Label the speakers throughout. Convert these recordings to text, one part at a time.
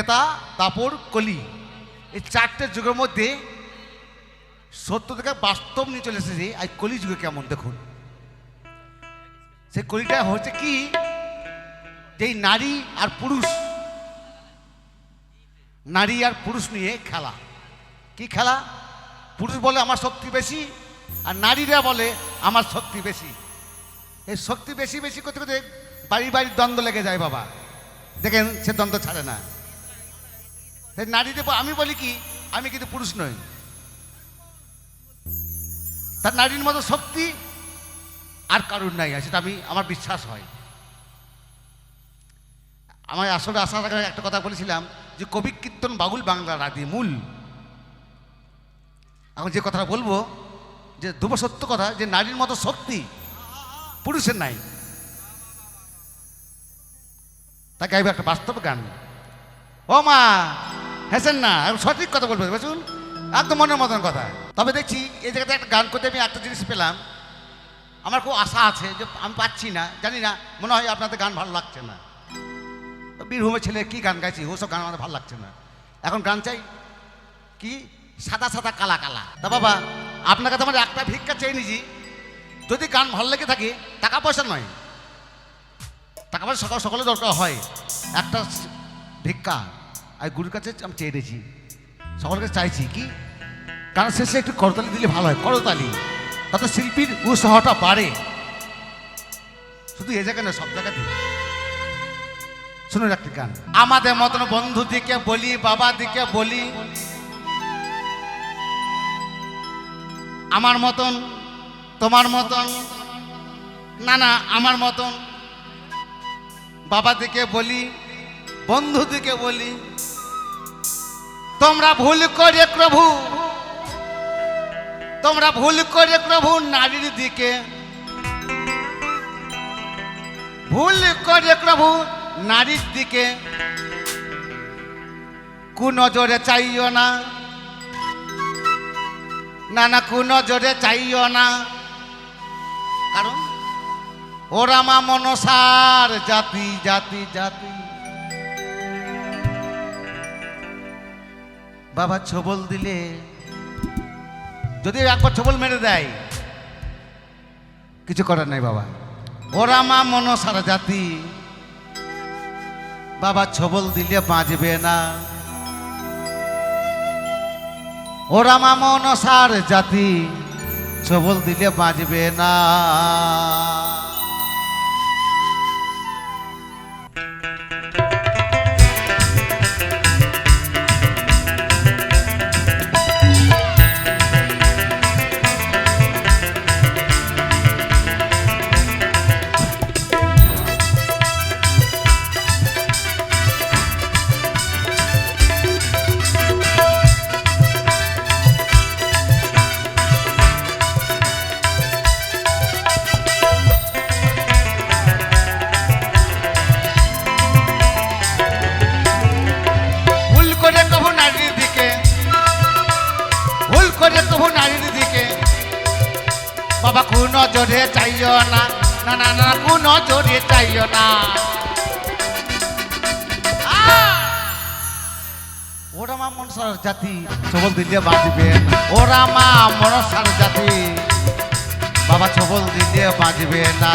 Speaker 1: ত্রেতা তাপর কলি। এই চারটে যুগের মধ্যে সত্য থেকে বাস্তব নিয়ে চলে এসেছে আজ কলি যুগে কেমন, দেখুন। সেই কলিটা হচ্ছে কি? যে নারী আর পুরুষ। নারী আর পুরুষ নিয়ে খেলা। কি খেলা? পুরুষ বলে, আমার শক্তি বেশি, আর নারীরা বলে, আমার শক্তি বেশি। এই শক্তি বেশি বেশি করতে করতে বাড়ি বাড়ির দ্বন্দ্ব লেগে যায়, বাবা। দেখেন, সে দ্বন্দ্ব ছাড়ে না। নারীদের আমি বলি কি, আমি কিন্তু পুরুষ নই। তার নারীর মতো শক্তি আর কারুর নাই সেটা আমি, আমার বিশ্বাস হয়। আমার আসলে আসার আগে একটা কথা বলেছিলাম যে কবি কীর্তন বাউল বাংলার আদি মূল। এখন যে কথাটা বলব, যে দুব সত্য কথা, যে নারীর মতো শক্তি পুরুষের নাই। তাকে একটা বাস্তব গান। ও মা হেসেন না সঠিক কথা বলব। বুঝুন একদম মনের মতন কথা। তবে দেখছি, এই জায়গাতে একটা গান করতে আমি একটা জিনিস পেলাম। আমার খুব আশা আছে যে আমি পাচ্ছি না, জানি না, মনে হয় আপনাদের গান ভালো লাগছে না। বীরভূমের ছেলে কি গান গাইছি, ওসব গান আমাদের ভালো লাগছে না। এখন গান চাই, কি? সাদা সাদা কালা কালা। তা বাবা আপনার কাছে আমার একটা ভিক্ষা চেয়ে নিছি যদি গান ভালো লেগে থাকে, টাকা পয়সা নয়। টাকা পয়সা সকাল সকলে দরকার হয়। একটা ভিক্ষা। আর গুরুর কাছে আমি চেয়ে নিয়েছি সকলের কাছে চাইছি কি? কারণ শেষে একটু করতালি দিলে ভালো হয়, করতালি। তাতে শিল্পীর উৎসাহটা বাড়ে। শুধু এ জায়গায় না সব জায়গাতে শুনুন একটি গান। আমাদের মতন বন্ধু দিকে বলি, বাবা দিকে বলি। আমার মতন, তোমার মতন, না না, আমার মতন, বাবা দিকে বলি, বন্ধু দিকে বলি। তোমরা ভুল করে প্রভু। তোমরা ভুল করে প্রভু নারীর দিকে। ভুল করে প্রভু নারীর দিকে। কু নজরে চাইও না। না না কু নজরে চাইও না। কারণ ওরা মা মনসার জাতি জাতি জাতি। বাবা ছবল দিলে, যদি একবার ছবল মেরে দেয়, কিছু করার নাই বাবা। ওরা মা মনসার জাতি, বাবা ছবল দিলে বাঁচবে না। ওরা মা মন সার জাতি, ছবল দিলে বাঁচবে না। নজরে চাইও না না না না, কোন নজরে চাইও না! ওরা মা মনসার জাতি সবল দিলে ওরা মা মনসার জাতি, বাবা ছবল দিলে বাঁচবে না।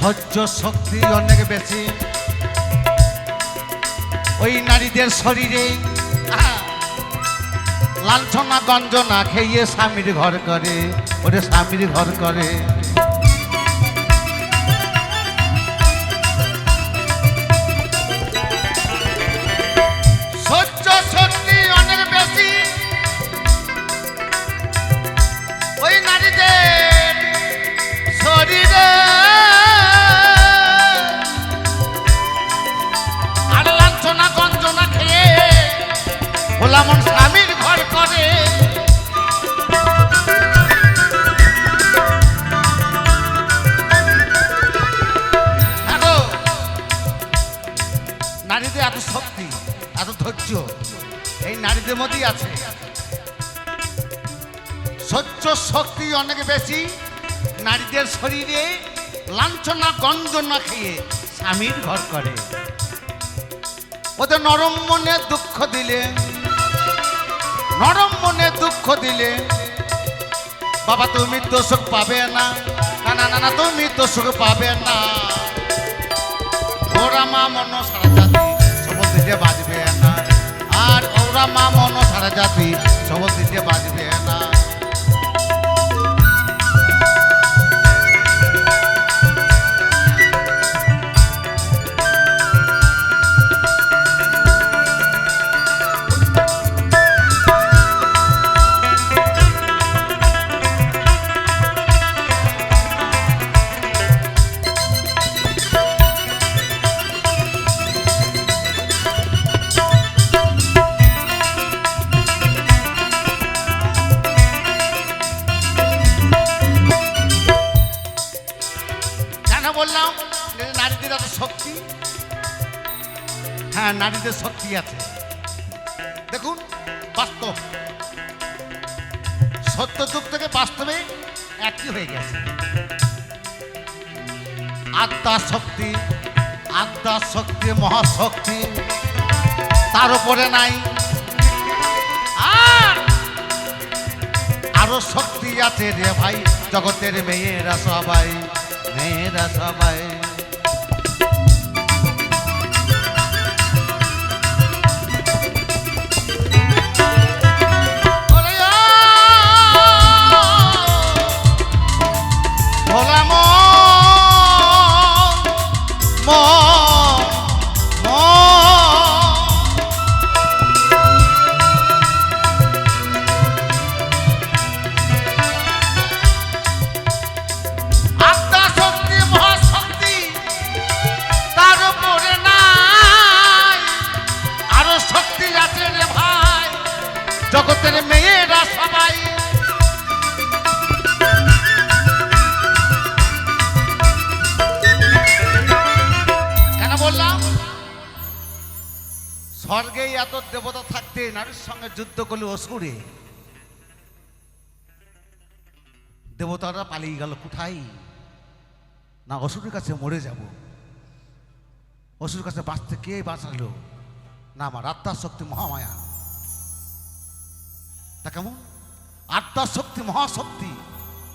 Speaker 1: সহ্য শক্তি অনেক বেশি ওই নারীদের শরীরে! লাঞ্ছনা, গঞ্জনা খেয়ে স্বামীর ঘর করে, ওরে স্বামীর ঘর করে নারীদের এত শক্তি, এত ধৈর্য, এই নারীদের মধ্যেই আছে। সহ্য শক্তি অনেক বেশি, নারীদের শরীরে লাঞ্ছনা, গঞ্জনা খেয়ে স্বামীর ঘর করে। ওদের নরম মনে দুঃখ দিলে, নরম মনে দুঃখ দিলে, বাবা তুমি দোষক পাবে না না না না তুমি দোষক পাবে না। ওরা মা মন সবল দিতে বাজবে না। আর ওরা মা মন সারা জাতি সবল দিতে বাজবে না। কেন বললাম? নারীদের এত শক্তি? হ্যাঁ নারীদের শক্তি আছে। দেখুন, বাস্তব। সত্য যুগ থেকে বাস্তবে একই হয়ে গেছে। আত্মা শক্তি আত্মা শক্তি, মহাশক্তি, তার উপরে নাই। আরও শক্তি আছে রে ভাই, জগতের মেয়েরা সবাই। মেয়েরা সবাই স্বর্গে এত দেবতা থাকতে নারীর সঙ্গে যুদ্ধ করলে অসুরে। দেবতারা পালিয়ে গেল কোথায়? না, অসুরের কাছে মরে যাব। অসুরের কাছে বাঁচতে কে বাঁচালো? না, আমার আত্মার শক্তি মহামায়া। তা কেমন? আত্মার শক্তি, মহাশক্তি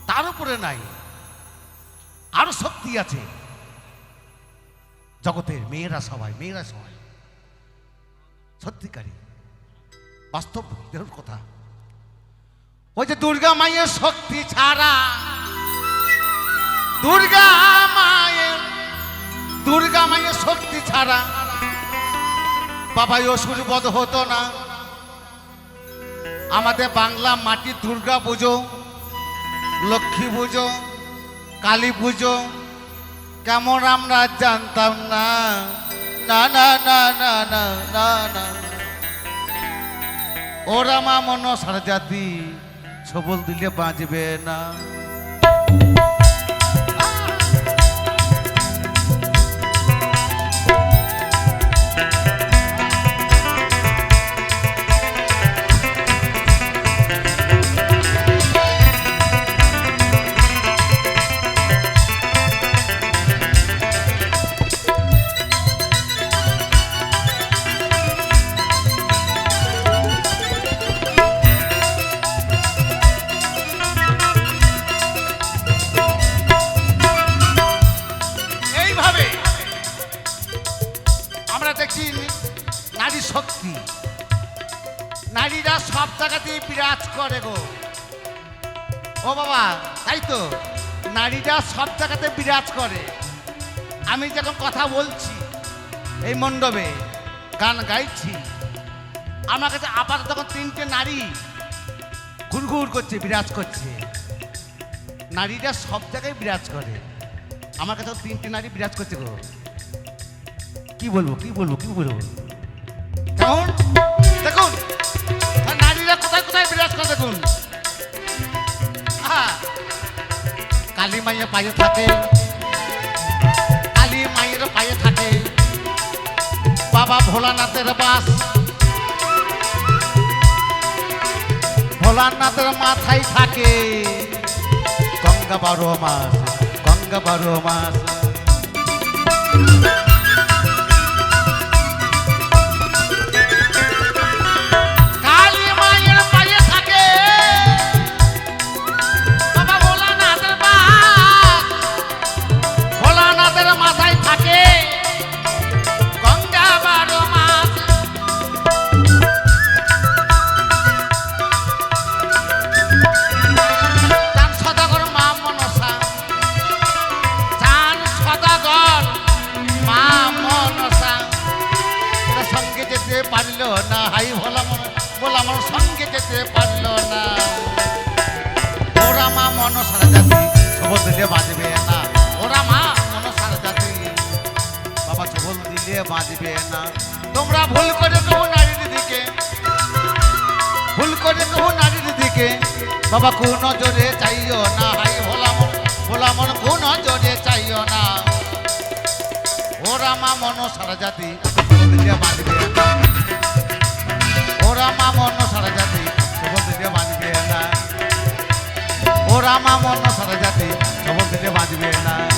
Speaker 1: তার উপরে নাই। আরও শক্তি আছে। জগতের মেয়েরা সবাই মেয়েরা সবাই। সত্যিকারী। বাস্তব দেহের কথা। ওই যে দুর্গা মায়ের শক্তি ছাড়া, দুর্গা মায়ের দুর্গা মায়ের শক্তি ছাড়া বাবা অসুর বধ হতো না। আমাদের বাংলা মাটির দুর্গা পুজো, লক্ষ্মী পুজো, কালী পুজো, কেমন আমরা জানতাম না। na na na na na na na ওরা মা মন সারা জাতি সবল দিলে বাঁচবে না তাই তো? নারীরা সব জায়গাতে বিরাজ করে। আমি যখন কথা বলছি, এই মণ্ডপে গান গাইছি, আমার কাছে আপাতত তখন তিনটে নারী ঘুরঘুর করছে, বিরাজ করছে, নারীরা সব জায়গায় বিরাজ করে। আমার কাছে তিনটে নারী বিরাজ করছে গো। কি বলব কি বলব কি বলব? কেমন দেখুন। পায়ে থাকে। কালী মায়ের পায়ে থাকে। বাবা ভোলানাথের বাস। ভোলানাথের মাথায় থাকে। গঙ্গা বারো মাস, গঙ্গা বারো মাস। ভুল করে তবু নারীর দিকে। ভুল করে তবু নারীর দিকে। বাবা, কু নজরে চাইও না। হাই ভোলামন ভোলামন কু নজরে চাইও না। ও রামা মন সারা জাতি মানবে ও রামা মন সারা জাতি সবদিকে মানবে না। ও রামা মন সারা জাতি সবদিকে বাঁচবে না।